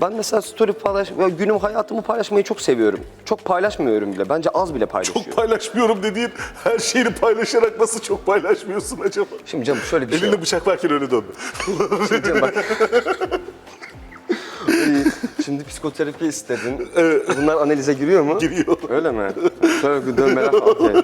Ben mesela story paylaş, ya günüm hayatımı paylaşmayı çok seviyorum. Çok paylaşmıyorum bile. Bence az bile paylaşıyorum. Çok paylaşmıyorum dediğin her şeyini paylaşarak nasıl çok paylaşmıyorsun acaba? Şimdi canım şöyle bir şey Elinde var. bıçak varken öyle döndü. Şimdi canım bak. İyi, Şimdi psikoterapi istedin. Bunlar analize giriyor mu? Giriyor. Öyle mi? Şöyle dönmeler okey.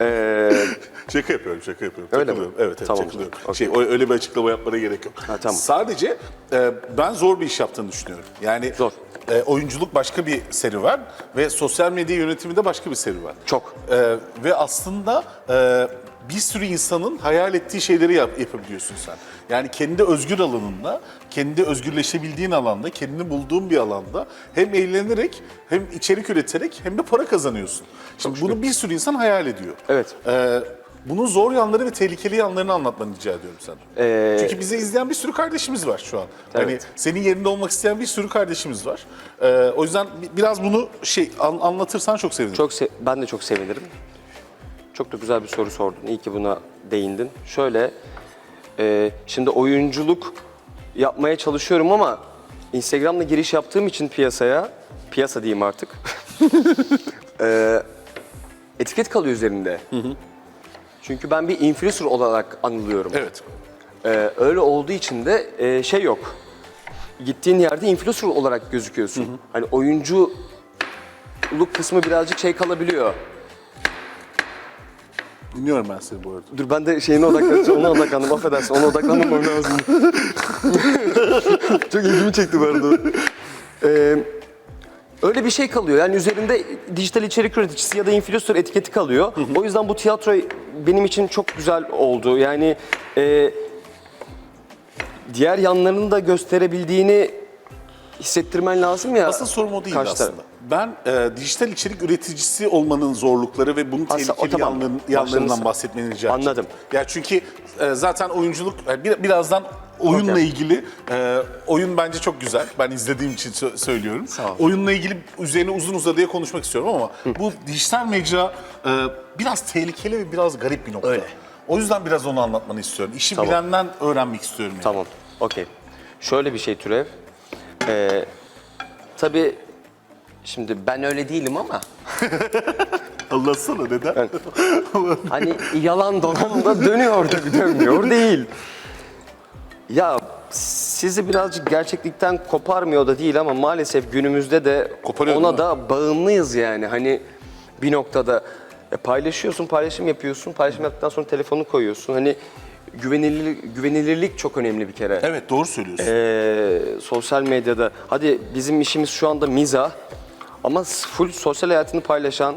Ee, Şaka yapıyorum, şaka yapıyorum. Öyle mi? Takılıyorum. Evet, evet Tamam. takılıyorum. Okey. Şey, öyle bir açıklama yapmana gerek yok. Ha, tamam. Sadece e, ben zor bir iş yaptığını düşünüyorum. Yani Zor. e, oyunculuk başka bir serüven ve sosyal medya yönetimi de başka bir serüven. Çok. E, ve aslında e, bir sürü insanın hayal ettiği şeyleri yap, yapabiliyorsun sen. Yani kendi özgür alanında, kendi özgürleşebildiğin alanda, kendini bulduğun bir alanda hem eğlenerek hem içerik üreterek hem de para kazanıyorsun. Şimdi bunu bir sürü insan hayal ediyor. Evet. Ee, bunun zor yanları ve tehlikeli yanlarını anlatmanı rica ediyorum sana. Ee, Çünkü bizi izleyen bir sürü kardeşimiz var şu an. Hani Evet. senin yerinde olmak isteyen bir sürü kardeşimiz var. Ee, o yüzden bi- biraz bunu şey an- anlatırsan çok sevinirim. Çok se- ben de çok sevinirim. Çok da güzel bir soru sordun. İyi ki buna değindin. Şöyle, e, şimdi oyunculuk yapmaya çalışıyorum ama Instagram'la giriş yaptığım için piyasaya, piyasa diyeyim artık. e, etiket kalıyor üzerinde. Çünkü ben bir influencer olarak anılıyorum. Evet. Ee, öyle olduğu için de e, şey yok. Gittiğin yerde influencer olarak gözüküyorsun. Hani oyunculuk kısmı birazcık şey kalabiliyor. Dinliyorum ben seni bu arada. Dur ben de şeyine odaklanacağım, ona odaklandım. Affedersin, ona odaklanmamam lazım. Çok ilgimi çekti bu arada. Ee, öyle bir şey kalıyor. Yani üzerinde dijital içerik üreticisi ya da influencer etiketi kalıyor. O yüzden bu tiyatro benim için çok güzel oldu. Yani e, diğer yanlarını da gösterebildiğini hissettirmen lazım ya. Asıl sorum o değil aslında. Ben e, dijital içerik üreticisi olmanın zorlukları ve bunun Aslında tehlikeli tamam. yanların- yanlarından bahsetmeni rica edeceğim. Anladım. Ya çünkü e, zaten oyunculuk e, bir, birazdan oyunla Okey. ilgili e, oyun bence çok güzel. Ben izlediğim için sö- söylüyorum. Sağ ol. Oyunla ilgili üzerine uzun uzadıya konuşmak istiyorum ama bu dijital mecra e, biraz tehlikeli ve biraz garip bir nokta. Öyle. O yüzden biraz onu anlatmanı istiyorum. İşi Tamam. bilenden öğrenmek istiyorum. Yani. Tamam, okey. Şöyle bir şey Türev. Ee, tabii şimdi ben öyle değilim ama Anlatsana neden? hani yalan dolan da dönüyor da dönmüyor değil. Ya sizi birazcık gerçeklikten koparmıyor da değil ama maalesef günümüzde de Koparıyor ona da bağımlıyız yani. Hani bir noktada e, paylaşıyorsun, paylaşım yapıyorsun, paylaşım yaptıktan sonra telefonu koyuyorsun. Hani güvenilirlik, güvenilirlik çok önemli bir kere. evet doğru söylüyorsun. Ee, sosyal medyada hadi bizim işimiz şu anda mizah ama full sosyal hayatını paylaşan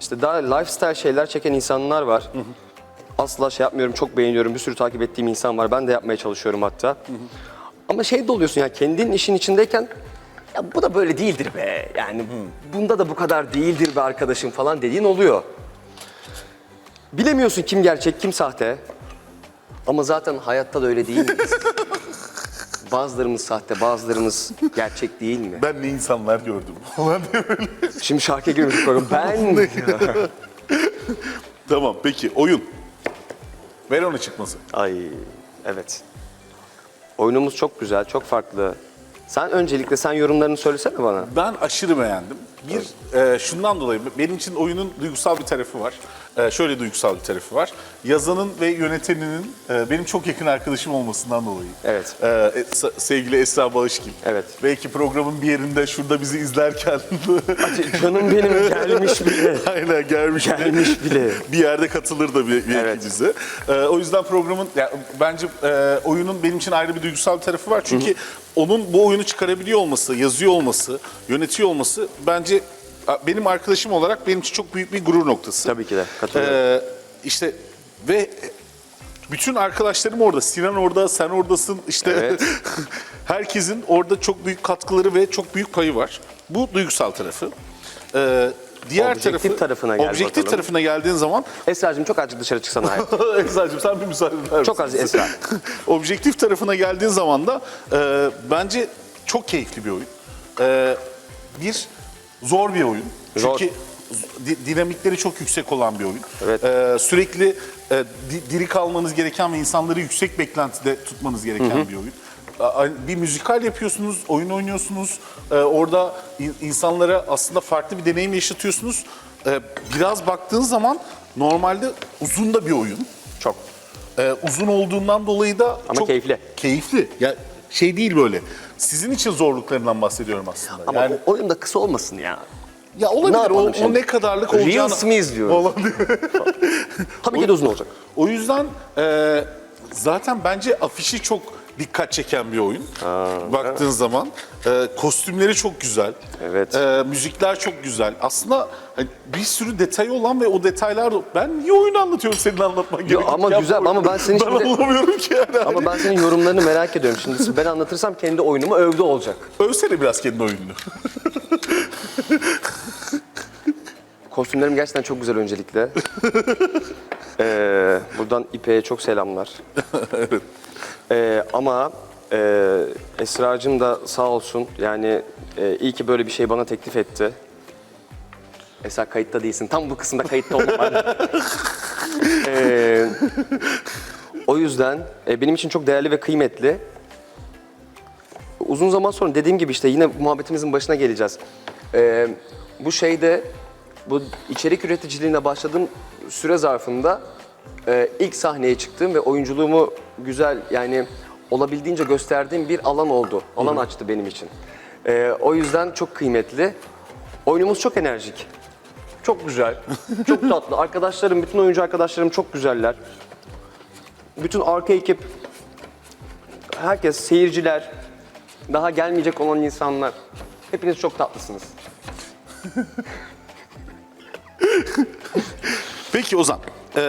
işte daha lifestyle şeyler çeken insanlar var. Asla şey yapmıyorum çok beğeniyorum bir sürü takip ettiğim insan var ben de yapmaya çalışıyorum hatta. Ama şey de oluyorsun ya kendin işin içindeyken ya bu da böyle değildir be yani bunda da bu kadar değildir be arkadaşım falan dediğin oluyor. Bilemiyorsun kim gerçek kim sahte. Ama zaten hayatta da öyle değil miyiz? Bazılarımız sahte, bazılarımız gerçek değil mi? Ben ne insanlar gördüm falan diye böyle. Şimdi şarkıya girmiş program. Ben... Tamam peki oyun. Ver onu çıkması. Ay evet. Oyunumuz çok güzel, çok farklı. Sen öncelikle sen yorumlarını söylesene bana. Ben aşırı beğendim. Bir, e, şundan dolayı benim için oyunun duygusal bir tarafı var. E, şöyle duygusal bir tarafı var. Yazanın ve yöneteninin e, benim çok yakın arkadaşım olmasından dolayı. Evet. E, e, sevgili Esra Bağışkin. Evet. Belki programın bir yerinde şurada bizi izlerken Canım benim gelmiş bile. Aynen gelmiş, Gelmiş bile. bir yerde katılır da bir, belki Evet. bize. Ee, o yüzden programın ya, bence e, oyunun benim için ayrı bir duygusal bir tarafı var. Çünkü onun bu oyunu çıkarabiliyor olması, yazıyor olması, yönetiyor olması bence benim arkadaşım olarak benim için çok büyük bir gurur noktası. Tabii ki de, katılıyorum. Ee, işte ve bütün arkadaşlarım orada. Sinan orada, sen oradasın. İşte Evet. herkesin orada çok büyük katkıları ve çok büyük payı var. Bu duygusal tarafı. Ee, diğer Objektif tarafı, tarafına gel Objektif bakalım. tarafına geldiğin zaman Esra'cığım çok azıcık dışarı çıksana. Esra'cığım sen bir müsaade eder misin? Çok az Esra. Objektif tarafına geldiğin zaman da e, bence çok keyifli bir oyun. E, bir, zor bir oyun. Zor. Çünkü di- dinamikleri çok yüksek olan bir oyun. Evet. E, sürekli e, di- diri kalmanız gereken ve insanları yüksek beklentide tutmanız gereken bir oyun. a- bir müzikal yapıyorsunuz, oyun oynuyorsunuz. Ee, orada in- insanlara aslında farklı bir deneyim yaşatıyorsunuz. Ee, biraz baktığın zaman normalde uzun da bir oyun. Çok. Ee, uzun olduğundan dolayı da Ama çok keyifli. Keyifli. Ya şey değil böyle. Sizin için zorluklarından bahsediyorum aslında. Ama yani o- oyun da kısa olmasın ya. ya olabilir Ne o, yapalım o şimdi? ne kadarlık olacağını. Reels mi izliyoruz? Olabilir. Tabii ki de uzun olacak. O yüzden e, zaten bence afişi çok dikkat çeken bir oyun. Baktığın zaman E, kostümleri çok güzel. Evet. E, müzikler çok güzel. Aslında hani bir sürü detayı olan ve o detaylar ben niye oyunu anlatıyorum senin anlatman gerekiyor. ama Ya güzel, ama ben senin ben şimdi- anlamıyorum ki yani. Ama ben senin yorumlarını merak ediyorum. Şimdi ben anlatırsam kendi oyunumu övdü olacak. Övsene biraz kendi oyununu. Kostümlerim gerçekten çok güzel öncelikle. Ee, buradan İpek'e çok selamlar. Ee, ama e, Esra'cığım da sağ olsun. Yani e, iyi ki böyle bir şey bana teklif etti. Esra kayıtta değilsin. Tam bu kısımda kayıtta olmaman. Ee, o yüzden e, benim için çok değerli ve kıymetli. Uzun zaman sonra dediğim gibi işte yine muhabbetimizin başına geleceğiz. Ee, bu şeyde bu içerik üreticiliğine başladığım süre zarfında e, ilk sahneye çıktığım ve oyunculuğumu güzel yani olabildiğince gösterdiğim bir alan oldu. Alan açtı benim için. Ee, o yüzden çok kıymetli. Oyunumuz çok enerjik. Çok güzel. Çok tatlı. Arkadaşlarım, bütün oyuncu arkadaşlarım çok güzeller. Bütün arka ekip, herkes, seyirciler, daha gelmeyecek olan insanlar. Hepiniz çok tatlısınız. Peki Ozan. e,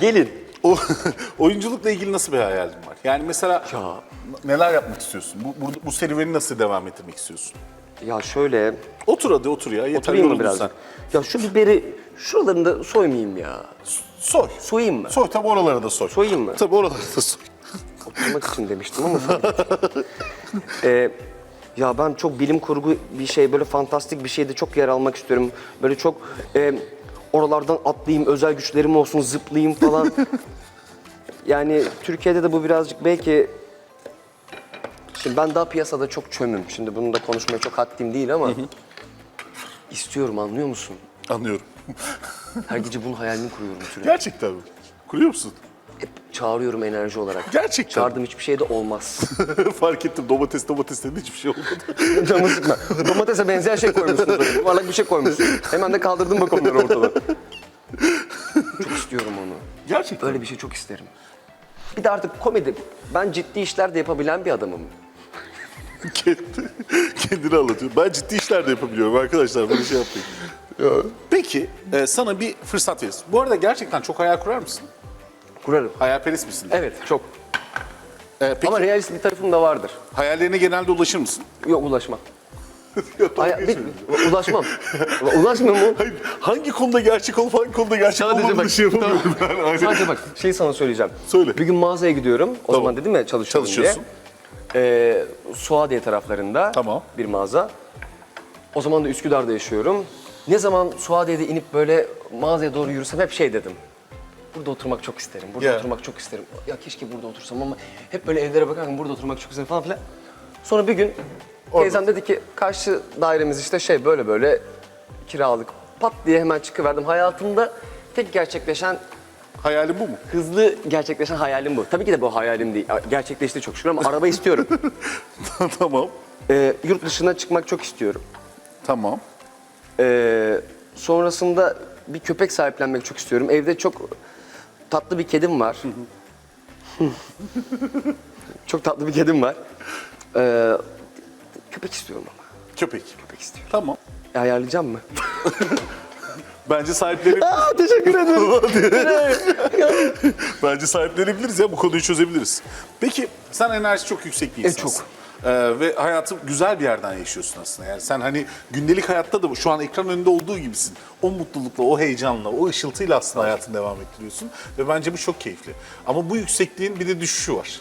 Gelin. O, oyunculukla ilgili nasıl bir hayalin var? Yani mesela Ya. neler yapmak istiyorsun? Bu, bu, bu serüveni nasıl devam ettirmek istiyorsun? Ya şöyle, Otur hadi otur ya. Yeter oturayım mı yoruldun sen. Ya şu biberi şuralarında soymayayım ya. Soy. Soyayım mı? Soy tabi oraları da soy. Soyayım mı? Tabi oraları da soy. Oturmak için demiştim ama Ee, ya ben çok bilim kurgu bir şey, böyle fantastik bir şeyde çok yer almak istiyorum. Böyle çok e, oralardan atlayayım, özel güçlerim olsun, zıplayayım falan. yani Türkiye'de de bu birazcık belki... Şimdi ben daha piyasada çok çömüm. Şimdi bunu da konuşmaya çok haddim değil ama... istiyorum anlıyor musun? Anlıyorum. Her gece bunun hayalini kuruyorum sürekli. Gerçekten mi? Kuruyor musun? Hep çağırıyorum enerji olarak. Gerçekten. Çağırdığım hiçbir şey de olmaz. Fark ettim domates domates dedi hiçbir şey olmadı. Canımı sıkma. Domatese benzeyen şey koymuşsun. Böyle Yuvarlak bir şey koymuşsun. Hemen de kaldırdım bak onları ortadan. çok istiyorum onu. Gerçekten. Öyle bir şey çok isterim. Bir de artık komedi. Ben ciddi işler de yapabilen bir adamım. Kendi, kendini anlatıyor. Ben ciddi işler de yapabiliyorum arkadaşlar. Böyle şey yapmayın. Peki e, sana bir fırsat verirsin. Bu arada gerçekten çok hayal kurar mısın? Kurarım. Hayalperest misin? Evet çok. E, peki Ama realist bir tarafım da vardır. hayallerine genelde ulaşır mısın? Yok ulaşmam. Ya, dalga bir- ulaşmam. Ulaşmıyor mu? Hayır, hangi konuda gerçek olup hangi konuda gerçek Sadece olmadığını bak- şey yapamıyorum ben. Aynen. Sadece bak şey sana söyleyeceğim. Söyle. Bir gün mağazaya gidiyorum. O zaman dedim ya çalışıyorum Çalışıyorsun. diye. Ee, Suadiye taraflarında Tamam. bir mağaza. O zaman da Üsküdar'da yaşıyorum. Ne zaman Suadiye'de inip böyle mağazaya doğru yürüsem hep şey dedim. Burada oturmak çok isterim. Burada Ya. oturmak çok isterim. Ya keşke burada otursam ama hep böyle evlere bakarken burada oturmak çok isterim falan filan. Sonra bir gün teyzem dedi ki karşı dairemiz işte şey böyle böyle kiralık. Pat diye hemen çıkıverdim. Hayatımda tek gerçekleşen Hayalin bu mu? hızlı gerçekleşen hayalim bu. Tabii ki de bu hayalim değil. Gerçekleşti çok şükür ama araba istiyorum. tamam. Ee, yurt dışına çıkmak çok istiyorum. Tamam. Ee, sonrasında bir köpek sahiplenmek çok istiyorum. Evde çok tatlı bir kedim var. çok tatlı bir kedim var. Ee, köpek istiyorum ama. Köpek. Köpek istiyorum. Tamam. E, ayarlayacağım mı? Bence sahipleri Aa, teşekkür ederim. Bence sahiplenebiliriz ya bu konuyu çözebiliriz. Peki sen enerji çok yüksek bir E, insansın. çok. Ee, ve hayatı güzel bir yerden yaşıyorsun aslında. Yani sen hani gündelik hayatta da şu an ekran önünde olduğu gibisin. O mutlulukla, o heyecanla, o ışıltıyla aslında hayatını devam ettiriyorsun. Ve bence bu çok keyifli. Ama bu yüksekliğin bir de düşüşü var.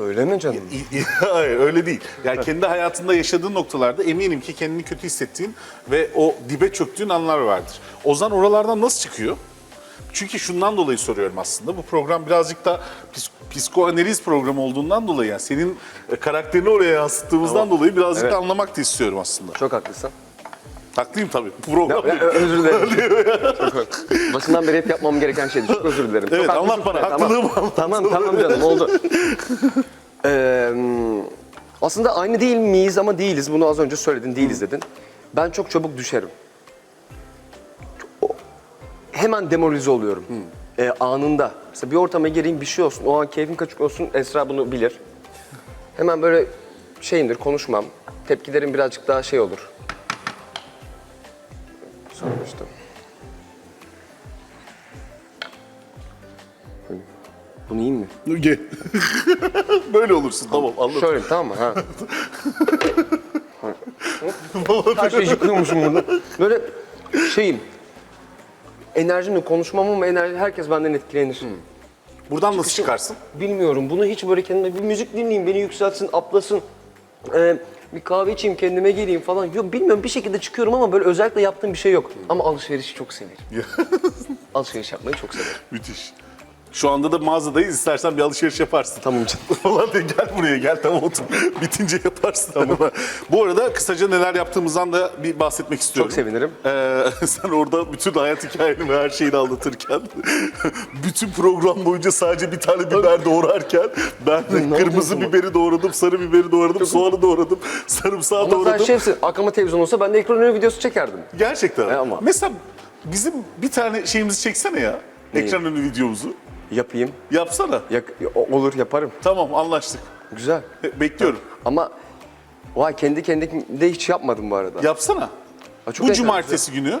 Öyle mi canım? Hayır öyle değil. Yani kendi hayatında yaşadığın noktalarda eminim ki kendini kötü hissettiğin ve o dibe çöktüğün anlar vardır. Ozan oralardan nasıl çıkıyor? Çünkü şundan dolayı soruyorum aslında. Bu program birazcık da psikoanaliz programı olduğundan dolayı yani senin e, karakterini oraya yansıttığımızdan dolayı birazcık Evet. da anlamak da istiyorum aslında. Çok haklısın. Haklıyım tabii. Program. Ya, özür dilerim. Çok. Başından beri hep yapmam gereken şeydi. Çok özür dilerim. Evet, Çok anlat bana, haklılığımı tamam. anlat. Tamam tamam canım oldu. Ee, aslında aynı değil miyiz ama değiliz. Bunu az önce söyledin, değiliz dedin. Ben çok çabuk düşerim. Hemen demoralize oluyorum. Ee, anında. Mesela bir ortama gireyim bir şey olsun. O an keyfim kaçık olsun. Esra bunu bilir. Hemen böyle şeyimdir, konuşmam. Tepkilerim birazcık daha şey olur. Sormuştum. Bunu yiyeyim mi? Gel. Böyle olursun tamam anladım. Şöyle tamam mı? Ha. Şeyi yıkıyormuşum burada. Böyle şeyim. Enerjimle konuşmam ama enerji, herkes benden etkilenir. Buradan nasıl çıkarsın? Bilmiyorum. Bunu hiç böyle kendime bir müzik dinleyeyim, beni yükseltsin, aplasın. Ee, bir kahve içeyim, kendime geleyim falan. Yok bilmiyorum bir şekilde çıkıyorum ama böyle özellikle yaptığım bir şey yok. Ama alışverişi çok severim. Alışveriş yapmayı çok severim. Müthiş. Şu anda da mağazadayız. İstersen bir alışveriş yaparsın. Tamam canım. Falan de gel buraya gel tamam otur. Bitince yaparsın. Tamam. Bu arada kısaca neler yaptığımızdan da bir bahsetmek istiyorum. Çok sevinirim. Ee, sen orada bütün hayat hikayeni ve her şeyini anlatırken bütün program boyunca sadece bir tane biber doğrarken ben kırmızı biberi doğradım, sarı biberi doğradım, soğanı doğradım, sarımsağı Ama sen doğradım. şefsin. Aklıma televizyon olsa ben de ekran önü videosu çekerdim. Gerçekten. E ama. Mesela bizim bir tane şeyimizi çeksene ya. Ekran önü videomuzu. Yapayım. Yapsana. Yak- olur yaparım. Tamam anlaştık. Güzel. Bekliyorum. Ama vay kendi kendimde hiç yapmadım bu arada. Yapsana. Ha, çok bu ekran cumartesi günü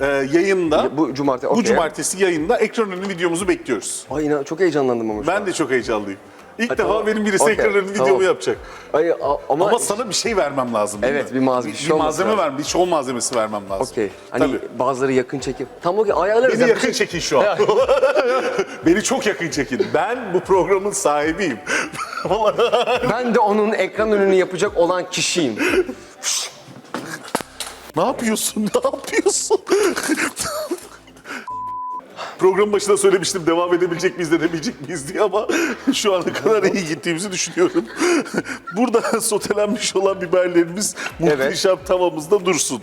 e, yayında, Bu cumartesi, bu okey. cumartesi yayında ekran önü videomuzu bekliyoruz. Ay inan çok heyecanlandım ama şu Ben de çok heyecanlıyım. İlk Ha, defa tamam. benim birisi Okey, ekran önü tamam. videomu yapacak. Ay, a- ama, Ama sana bir şey vermem lazım değil Evet, mi? bir malzeme- bir bir, şey olması malzeme lazım. ver, bir şov malzemesi vermem lazım. okey. Hani Tabii. bazıları yakın çekim. Tam okey ayarlarız. Beni ya. yakın çekin şu an. Beni çok yakın çekin. Ben bu programın sahibiyim. Vallahi. Ben de onun ekran önünü yapacak olan kişiyim. ne yapıyorsun? Ne yapıyorsun? Program başında söylemiştim devam edebilecek miyiz edebilecek miyiz diye ama şu ana kadar iyi gittiğimizi düşünüyorum. Burada sotelenmiş olan biberlerimiz muhteşem tavamızda dursun.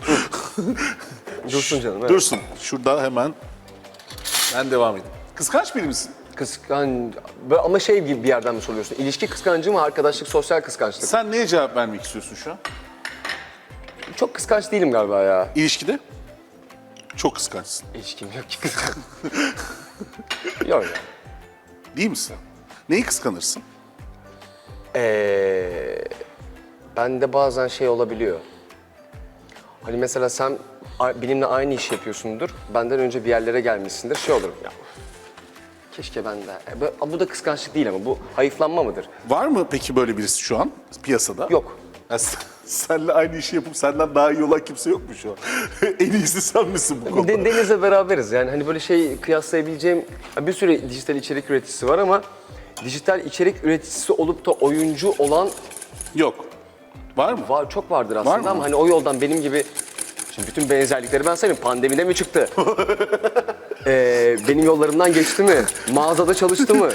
Dursun canım. Evet. Dursun. Şurada hemen ben devam edeyim. Kıskanç biri misin? Kıskan... Ama şey gibi bir yerden mi soruyorsun? İlişki kıskançlığı mı, arkadaşlık, sosyal kıskançlık? Sen neye cevap vermek istiyorsun şu an? Çok kıskanç değilim galiba ya. İlişkide? Çok kıskançsın. İlişkim yok ki kıskanç. yok ya. Değil misin? Neyi kıskanırsın? Ee, ben de bazen şey olabiliyor. Hani mesela sen benimle aynı iş yapıyorsundur. Benden önce bir yerlere gelmişsindir. Şey olurum ya. Keşke ben de. E, bu- Bu da kıskançlık değil ama bu hayıflanma mıdır? Var mı peki böyle birisi şu an piyasada? Yok. Sen- senle aynı işi yapıp senden daha iyi olan kimse yok mu şu an? en iyisi sen misin bu konuda? De- Deniz'le beraberiz yani hani böyle şey kıyaslayabileceğim bir sürü dijital içerik üreticisi var ama dijital içerik üreticisi olup da oyuncu olan Yok. Var mı? var çok vardır aslında mı? ama hani o yoldan benim gibi şimdi bütün benzerlikleri ben sayayım pandemide mi çıktı? Ee, benim yollarımdan geçti mi? Mağazada çalıştı mı?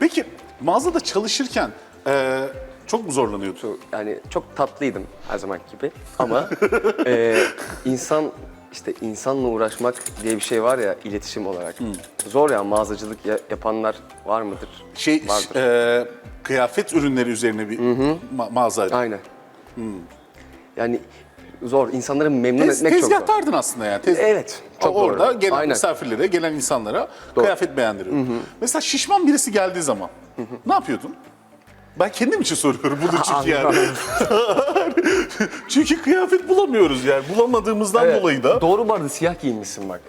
Peki mağazada çalışırken e, çok mu zorlanıyordun? Yani çok tatlıydım her zaman gibi ama e, insan işte insanla uğraşmak diye bir şey var ya iletişim olarak. Zor ya mağazacılık ya- yapanlar var mıdır? Şey, Vardır. e, kıyafet ürünleri üzerine bir ma- mağazaydı. Aynen. Yani zor. İnsanları memnun Tez, etmek çok zor. tezgahtardın aslında yani. Tez, Evet, çok Orada doğru. gelen Aynen. misafirlere, gelen insanlara kıyafet beğendiriyor. Mesela şişman birisi geldiği zaman ne yapıyordun? Ben kendim için soruyorum bunu çünkü yani. çünkü kıyafet bulamıyoruz yani. Bulamadığımızdan Evet. dolayı da Doğru bu arada siyah giyinmişsin bak.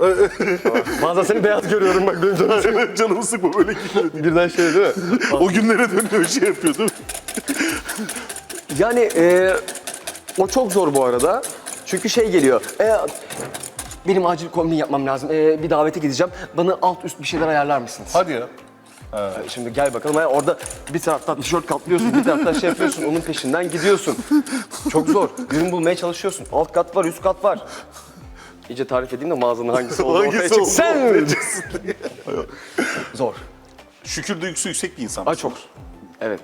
Bazen seni beyaz görüyorum bak. Benim canım canımı sıkma böyle gidiyor. birden şey değil mi? o günlere dönüyor şey yapıyordum. Yani e, o çok zor bu arada. Çünkü şey geliyor. E, benim acil kombin yapmam lazım. E, bir davete gideceğim. Bana alt üst bir şeyler ayarlar mısınız? Hadi ya. E, Şimdi gel bakalım. Yani orada bir taraftan tişört katlıyorsun, bir taraftan şey yapıyorsun. Onun peşinden gidiyorsun. Çok zor. Ürün bulmaya çalışıyorsun. Alt kat var, üst kat var. iyice tarif edeyim de mağazanın hangisi olduğu Hangisi ortaya olduğu Sen! Zor. Şükür duygusu yüksek bir insan. Aa, çok. Evet.